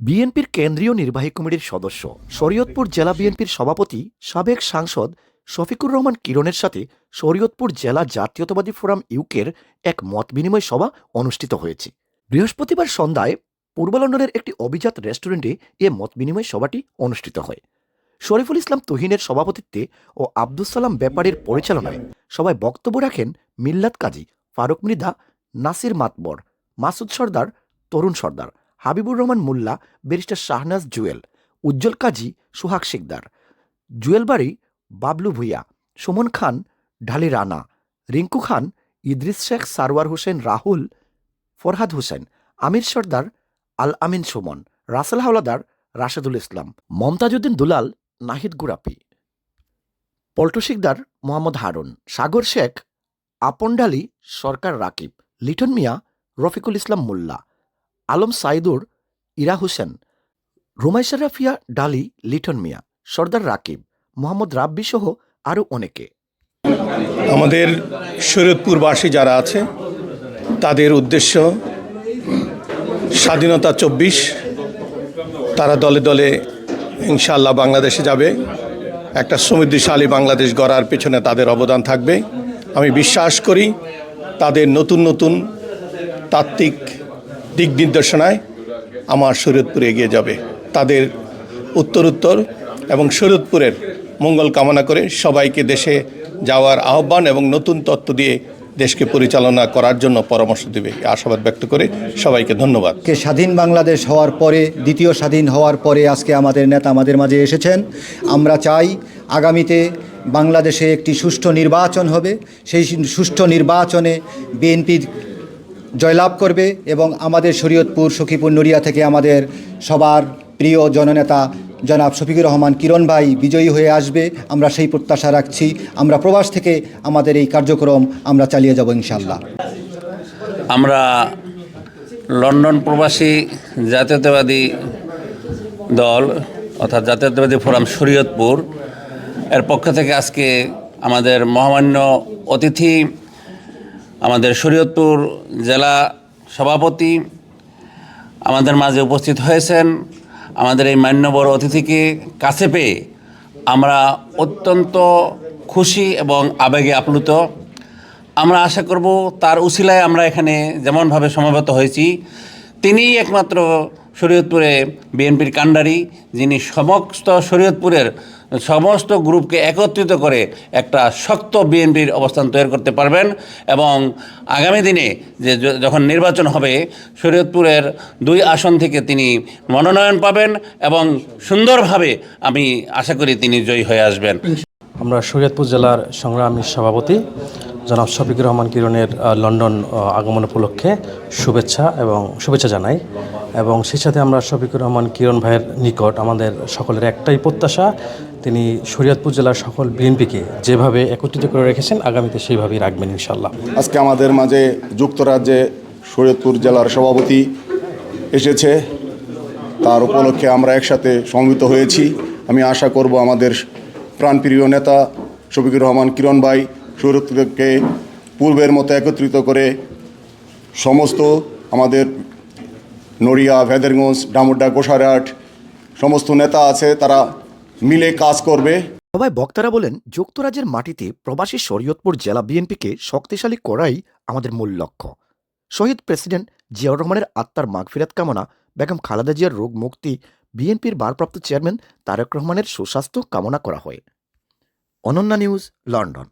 বিএনপির কেন্দ্রীয় নির্বাহী কমিটির সদস্য। শরীয়তপুর জেলা বিএনপির সভাপতি, সাবেক সাংসদ শফিকুর রহমান কিরণের সাথে শরীয়তপুর জেলা জাতীয়তাবাদী ফোরাম ইউকের এক মত বিনিময় সভা অনুষ্ঠিত হয়েছে। বৃহস্পতিবার সন্ধ্যায় পূর্ব লন্ডনের একটি অভিজাত রেস্টুরেন্টে এ মত বিনিময় সভাটি অনুষ্ঠিত হয়। শরীফুল ইসলাম তুহিনের সভাপতিত্বে ও আব্দুল সালাম ব্যাপারীর পরিচালনায় সভায় বক্তব্য রাখেন মিল্লাত কাজী ফারুক মৃধা, নাসির মাতবর, মাসুদ সর্দার, তরুণ সর্দার। হাবিবুর রহমান মোল্লা, ব্যারিস্টার শাহনাজ জুয়েল, উজ্জ্বল কাজী সুহাগ শিকদার, জুয়েল বাড়ি বাবলু ভুইয়া, সুমন খান ঢালি রানা, রিঙ্কু খান ইদ্রিস শেখ, সারওয়ার হোসেন, রাহুল ফরহাদ হোসেন, আমির সর্দার, আল আমিন সুমন, রাসেল হাওলাদার, রাশেদুল ইসলাম, মমতাজউদ্দিন দুলাল, নাহিদ গুরাপি, পল্টু শিকদার, মোহাম্মদ হারুন, সাগর শেখ আপনডালি সরকার রাকিব, লিটন মিয়া, রফিকুল ইসলাম মোল্লা আলম সাইদুর, ইরা হোসেন রুমাইশা রাফিয়া ডালি, লিটন মিয়া, সর্দার রাকিব, মোহাম্মদ রাব্বি সহ আরও অনেকে। আমাদের শরীয়তপুরবাসী যারা আছে, তাদের উদ্দেশ্য স্বাধীনতা চব্বিশ। তারা দলে দলে ইনশাল্লাহ বাংলাদেশে যাবে। একটা সমৃদ্ধিশালী বাংলাদেশ গড়ার পেছনে তাদের অবদান থাকবে। আমি বিশ্বাস করি তাদের নতুন নতুন তাত্ত্বিক দিক নির্দেশনায় আমার শরীয়তপুর এগিয়ে যাবে। তাদের উত্তরোত্তর এবং শরীয়তপুরের মঙ্গল কামনা করে সবাইকে দেশে যাওয়ার আহ্বান এবং নতুন তত্ত্ব দিয়ে দেশকে পরিচালনা করার জন্য পরামর্শ দেবে। আশাবাদ ব্যক্ত করে সবাইকে ধন্যবাদ। স্বাধীন বাংলাদেশ হওয়ার পরে, দ্বিতীয় স্বাধীন হওয়ার পরে আজকে আমাদের নেতা আমাদের মাঝে এসেছেন। আমরা চাই আগামীতে বাংলাদেশে একটি সুষ্ঠু নির্বাচন হবে। সেই সুষ্ঠু নির্বাচনে বিএনপি জয়লাভ করবে এবং আমাদের শরীয়তপুর সখীপুর নড়িয়া থেকে আমাদের সবার প্রিয় জননেতা জনাব শফিকুর রহমান কিরণ ভাই বিজয়ী হয়ে আসবে। আমরা সেই প্রত্যাশা রাখছি। আমরা প্রবাস থেকে আমাদের এই কার্যক্রম আমরা চালিয়ে যাব ইনশাল্লাহ আমরা লন্ডন প্রবাসী জাতীয়তাবাদী দল অর্থাৎ জাতীয়তাবাদী ফোরাম শরীয়তপুর এর পক্ষ থেকে আজকে আমাদের মহামান্য অতিথি আমাদের শরীয়তপুর জেলা সভাপতি আমাদের মাঝে উপস্থিত হয়েছেন। আমাদের এই মান্যবর অতিথিকে কাছে পেয়ে আমরা অত্যন্ত খুশি এবং আবেগে আপ্লুত। আমরা আশা করব তার উসিলায় আমরা এখানে যেমনভাবে সমবেত হয়েছি, তিনিই একমাত্র শরীয়তপুরে বিএনপির কাণ্ডারি, যিনি সমস্ত শরীয়তপুরের সমস্ত গ্রুপকে একত্রিত করে একটা শক্ত বিএনপির অবস্থান তৈরি করতে পারবেন এবং আগামী দিনে যে যখন নির্বাচন হবে, শরীয়তপুরের দুই আসন থেকে তিনি মনোনয়ন পাবেন এবং সুন্দরভাবে আমি আশা করি তিনি জয়ী হয়ে আসবেন। আমরা শরীয়তপুর জেলার সংগ্রামী সভাপতি জনাব শফিকুর রহমান কিরণের লন্ডন আগমন উপলক্ষে শুভেচ্ছা এবং শুভেচ্ছা জানাই। এবং সেই সাথে আমরা শফিকুর রহমান কিরণ ভাইয়ের নিকট আমাদের সকলের একটাই প্রত্যাশা, তিনি শরীয়তপুর জেলার সকল বিএনপিকে যেভাবে একত্রিত করে রেখেছেন, আগামীতে সেইভাবেই রাখবেন ইনশাল্লাহ আজকে আমাদের মাঝে যুক্তরাজ্যে শরীয়তপুর জেলার সভাপতি এসেছে। তার উপলক্ষে আমরা একসাথে সমবেত হয়েছি। আমি আশা করব আমাদের প্রাণপ্রিয় নেতা শফিকুর রহমান কিরণ ভাই শরীয়তপুরকে পূর্বের মতো একত্রিত করে সমস্ত আমাদের নড়িয়া, ভেদেরগঞ্জ, ডামুড্ডা, গোসারহাট সমস্ত নেতা আছে, তারা মিলে কাজ করবে। সবাই বক্তারা বলেন, যুক্তরাজ্যের মাটিতে প্রবাসী শরীয়তপুর জেলা বিএনপিকে শক্তিশালী করাই আমাদের মূল লক্ষ্য। শহীদ প্রেসিডেন্ট জিয়াউর রহমানের আত্মার মাগফিরাত কামনা, বেগম খালেদা জিয়ার রোগ মুক্তি, বিএনপির ভারপ্রাপ্ত চেয়ারম্যান তারেক রহমানের সুস্বাস্থ্য কামনা করা হয়। Ananya news, London.